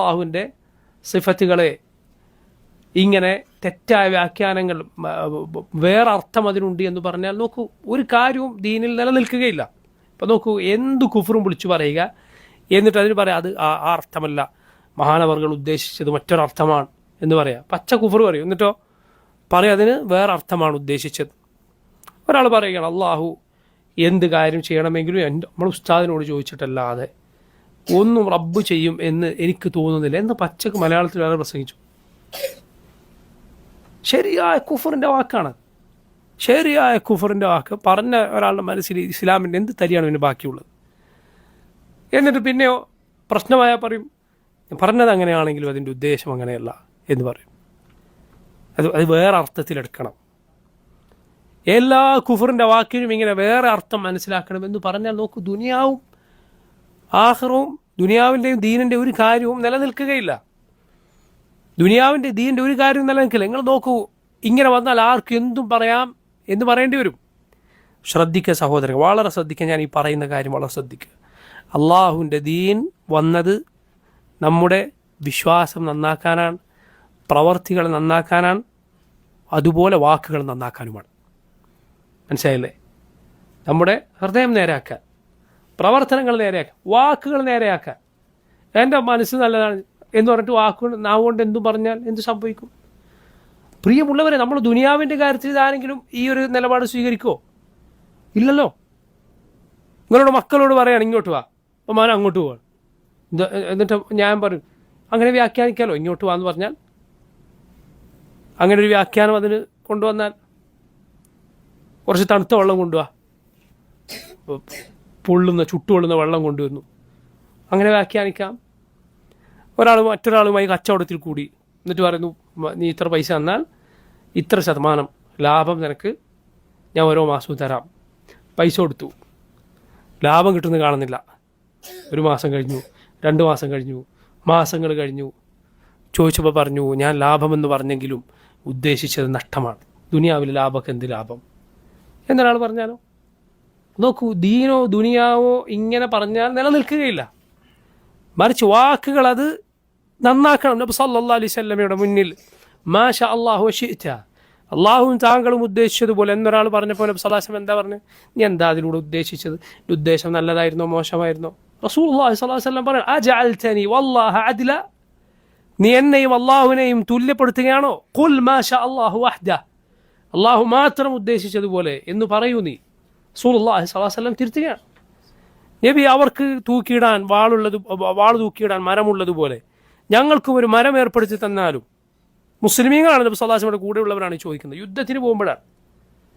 അള്ളാഹുവിന്റെ സിഫത്തുകളെ ഇങ്ങനെ തെറ്റായ വ്യാഖ്യാനങ്ങൾ വേറെ അർത്ഥം അതിനുണ്ട് എന്ന് പറഞ്ഞാൽ നോക്കൂ ഒരു കാര്യവും ദീനിൽ നിലനിൽക്കുകയില്ല. ഇപ്പം നോക്കൂ എന്ത് കുഫറും വിളിച്ചു പറയുക എന്നിട്ട് അതിന് പറയാം അത് ആ ആ അർത്ഥമല്ല. മഹാനവർകൾ ഉദ്ദേശിച്ചത് മറ്റൊരർത്ഥമാണ് എന്ന് പറയാം. പച്ച കുഫർ പറയും. എന്നിട്ടോ? പറയും അതിന് വേറെ അർത്ഥമാണ് ഉദ്ദേശിച്ചത്. ഒരാൾ പറയുകയാണ് അള്ളാഹു എന്ത് കാര്യം ചെയ്യണമെങ്കിലും എന്റെ നമ്മൾ ഉസ്താദിനോട് ചോദിച്ചിട്ടല്ലാതെ ഒന്നും റബ്ബ് ചെയ്യും എന്ന് എനിക്ക് തോന്നുന്നില്ല. എന്ന് പച്ചക്ക് മലയാളത്തിൽ വേറെ പ്രസംഗിച്ചു. ശരിയായ കുഫറിന്റെ വാക്കാണ്. ശരിയായ കുഫറിന്റെ വാക്ക്. പറഞ്ഞ ഒരാളുടെ മനസ്സിൽ ഇസ്ലാമിന്റെ എന്ത് തരിയാണ് പിന്നെ ബാക്കിയുള്ളത്? എന്നിട്ട് പിന്നെയോ പ്രശ്നമായ പറയും പറഞ്ഞത് അങ്ങനെയാണെങ്കിലും അതിന്റെ ഉദ്ദേശം അങ്ങനെയല്ല എന്ന് പറയും. അത് അത് വേറെ അർത്ഥത്തിലെടുക്കണം എല്ലാ കുഫറിന്റെ വാക്കിനും ഇങ്ങനെ വേറെ അർത്ഥം മനസ്സിലാക്കണമെന്ന് പറഞ്ഞാൽ നോക്കൂ ദുനിയാവും ആഹ്റവും ദുനിയാവിന്റെയും ദീനിന്റെ ഒരു കാര്യവും നിലനിൽക്കുകയില്ല. ദുനിയാവിന്റെ ദീനിന്റെ ഒരു കാര്യവും നിലനിൽക്കില്ല. നിങ്ങൾ നോക്കൂ ഇങ്ങനെ വന്നാൽ ആർക്കും എന്തും പറയാം എന്ന് പറയേണ്ടി വരും. ശ്രദ്ധിക്കുക സഹോദരൻ വളരെ ശ്രദ്ധിക്കുക. ഞാൻ ഈ പറയുന്ന കാര്യം വളരെ ശ്രദ്ധിക്കുക. അള്ളാഹുവിന്റെ ദീൻ വന്നത് നമ്മുടെ വിശ്വാസം നന്നാക്കാനാണ് പ്രവർത്തികൾ നന്നാക്കാനാണ് അതുപോലെ വാക്കുകൾ നന്നാക്കാനുമാണ്. മനസ്സിലായില്ലേ? നമ്മുടെ ഹൃദയം നേരെയാക്കാൻ പ്രവർത്തനങ്ങൾ നേരെയാക്കുക വാക്കുകൾ നേരെയാക്കുക എന്റെ മനസ്സ് നല്ലതാണ് എന്ന് പറഞ്ഞിട്ട് വാക്കുകൾ നാവ് കൊണ്ട് എന്തും പറഞ്ഞാൽ എന്ത് സംഭവിക്കും? പ്രിയമുള്ളവരെ നമ്മൾ ദുനിയാവിന്റെ കാര്യത്തിൽ ഇതാരെങ്കിലും ഈ ഒരു നിലപാട് സ്വീകരിക്കുമോ ഇല്ലല്ലോ. നിങ്ങളോട് മക്കളോട് പറയാണ് ഇങ്ങോട്ട് വാ. അപ്പോൾ മാനം അങ്ങോട്ട് പോവാണ്. എന്നിട്ട് ഞാൻ പറയും അങ്ങനെ വ്യാഖ്യാനിക്കാമല്ലോ ഇങ്ങോട്ട് വാ എന്ന് പറഞ്ഞാൽ? അങ്ങനെ ഒരു വ്യാഖ്യാനം അതിന് കൊണ്ടുവന്നാൽ കുറച്ച് തണുത്ത വെള്ളം കൊണ്ടുവാ. പൊള്ളുന്ന ചുട്ടുപൊള്ളുന്ന വെള്ളം കൊണ്ടുവരുന്നു. അങ്ങനെ വ്യാഖ്യാനിക്കാം. ഒരാൾ മറ്റൊരാളുമായി കച്ചവടത്തിൽ കൂടി. എന്നിട്ട് പറയുന്നു നീ ഇത്ര പൈസ തന്നാൽ ഇത്ര ശതമാനം ലാഭം നിനക്ക് ഞാൻ ഓരോ മാസവും തരാം. പൈസ കൊടുത്തു. ലാഭം കിട്ടുന്നത് കാണുന്നില്ല. ഒരു മാസം കഴിഞ്ഞു രണ്ട് മാസം കഴിഞ്ഞു മാസങ്ങൾ കഴിഞ്ഞു. ചോദിച്ചപ്പോൾ പറഞ്ഞു ഞാൻ ലാഭമെന്ന് പറഞ്ഞെങ്കിലും ഉദ്ദേശിച്ചത് നഷ്ടമാണ്. ദുനിയാവിൽ ലാഭമൊക്കെ എന്ത് ലാഭം? എന്നൊരാൾ പറഞ്ഞാലോ? നോക്കൂ ദീനോ ദുനിയാവോ ഇങ്ങനെ പറഞ്ഞാൽ നിലനിൽക്കുകയില്ല. മറിച്ച് വാക്കുകൾ അത് നന്നാക്കണം. നബി സല്ലാ അലൈഹി സ്വല്ലമയുടെ മുന്നിൽ മാഷ അള്ളാഹു ഷിറ്റ അള്ളാഹുവും താങ്കളും ഉദ്ദേശിച്ചതുപോലെ എന്നൊരാൾ പറഞ്ഞപ്പോൾ നബി സദാശം എന്താ പറഞ്ഞു? നീ എന്താ അതിലൂടെ ഉദ്ദേശിച്ചത്? ഉദ്ദേശം നല്ലതായിരുന്നോ മോശമായിരുന്നോ? റസൂൽ അള്ളാഹു സ്വലാഹു വല്ലം പറഞ്ഞു നീ എന്നെയും അള്ളാഹുവിനെയും തുല്യപ്പെടുത്തുകയാണോ? കുൽ മാഷ അള്ളാഹു അഹ്ദ അള്ളാഹു മാത്രം ഉദ്ദേശിച്ചതുപോലെ എന്ന് പറയൂ നീ. റസൂൽ അള്ളാഹു സ്വലാഹു വല്ലം തിരുത്തുകയാണ് നബി അവർക്ക് തൂക്കിയിടാൻ വാളുള്ളത് വാൾ തൂക്കിയിടാൻ മരമുള്ളതുപോലെ ഞങ്ങൾക്കും ഒരു മരം ഏർപ്പെടുത്തി തന്നാലും മുസ്ലിമീങ്ങളാണ് നബി സല്ലാസ്മയുടെ കൂടെയുള്ളവരാണ് ഈ ചോദിക്കുന്നത് യുദ്ധത്തിന് പോകുമ്പോഴാണ്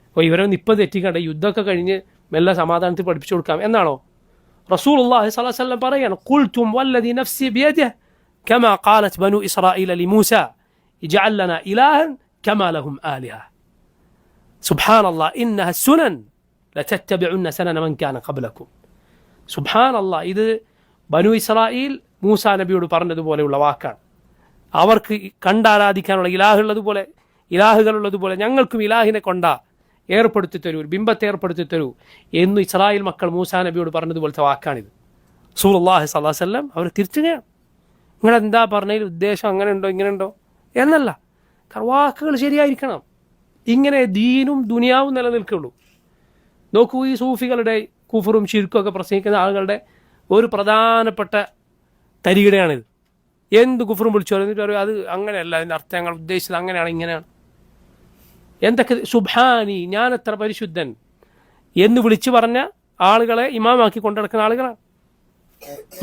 അപ്പോൾ ഇവരെ നിപ്പം തെറ്റിക്കണ്ട യുദ്ധമൊക്കെ കഴിഞ്ഞ് മെല്ലെ സമാധാനത്തിൽ പഠിപ്പിച്ചു കൊടുക്കാം എന്നാണോ റസൂൽ അള്ളാഹി സ്വലാസ്ലം പറയാണ് കുൽത്തും വല്ലതി നഫ്സി ബിയദിഹ് كما قالت بنو إسرائيل لموسى اجعل لنا إلها كما لهم آلهة سبحان الله إنها السنن ലറ്ററ്റബിഉന്ന കാന മൻകാന കബലക്കും സുബാനല്ല ഇത് ബനു ഇസ്രായേൽ മൂസ നബിയോട് പറഞ്ഞതുപോലെയുള്ള വാക്കാണ്. അവർക്ക് കണ്ടാരാധിക്കാനുള്ള ഇലാഹുള്ളതുപോലെ ഇലാഹുകളുള്ളതുപോലെ ഞങ്ങൾക്കും ഇലാഹിനെ കൊണ്ട ഏർപ്പെടുത്തി തരൂ ബിംബത്തെ ഏർപ്പെടുത്തി തരൂ എന്ന് ഇസ്രായേൽ മക്കൾ മൂസാ നബിയോട് പറഞ്ഞതുപോലത്തെ വാക്കാണിത്. സൂറുല്ലാഹി സല്ലാഹല്ലം അവർ തിരിച്ചുകയാണ് നിങ്ങൾ എന്താ പറഞ്ഞതിൽ ഉദ്ദേശം അങ്ങനെ ഉണ്ടോ ഇങ്ങനെ ഉണ്ടോ എന്നല്ല. വാക്കുകൾ ശരിയായിരിക്കണം. ഇങ്ങനെ ദീനും ദുനിയാവും നിലനിൽക്കുള്ളൂ. നോക്കൂ ഈ സൂഫികളുടെ കുഫറും ചിരുക്കും ഒക്കെ പ്രസംഗിക്കുന്ന ആളുകളുടെ ഒരു പ്രധാനപ്പെട്ട തരികിടയാണിത്. എന്ത് കുഫറും വിളിച്ചു എന്നിട്ട് പറയും അത് അങ്ങനെയല്ല അതിന്റെ അർത്ഥം ഞങ്ങൾ ഉദ്ദേശിച്ചത് അങ്ങനെയാണ് ഇങ്ങനെയാണ്. എന്തൊക്കെ സുബാനി ഞാൻ എത്ര പരിശുദ്ധൻ. എന്ന് വിളിച്ചു പറഞ്ഞ ആളുകളെ ഇമാമാക്കി കൊണ്ടിടക്കുന്ന ആളുകളാണ്.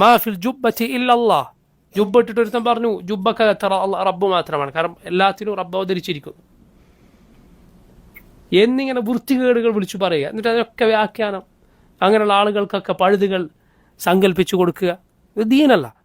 മാഫിൽ ജുബത്തി ഇല്ലല്ലാ ജുബ് ഇട്ടിട്ട് ഒരുത്തൻ പറഞ്ഞു ജുബൊക്കെ റബ്ബ് മാത്രമാണ്. കാരണം എല്ലാത്തിനും റബ്ബ് അവതരിച്ചിരിക്കുന്നു. എന്നിങ്ങനെ വൃത്തികേടുകൾ വിളിച്ചു പറയുക. എന്നിട്ട് അതിനൊക്കെ വ്യാഖ്യാനം. അങ്ങനെയുള്ള ആളുകൾക്കൊക്കെ പഴുതുകൾ സങ്കല്പിച്ചു കൊടുക്കുക. ഇത് ദീനല്ല.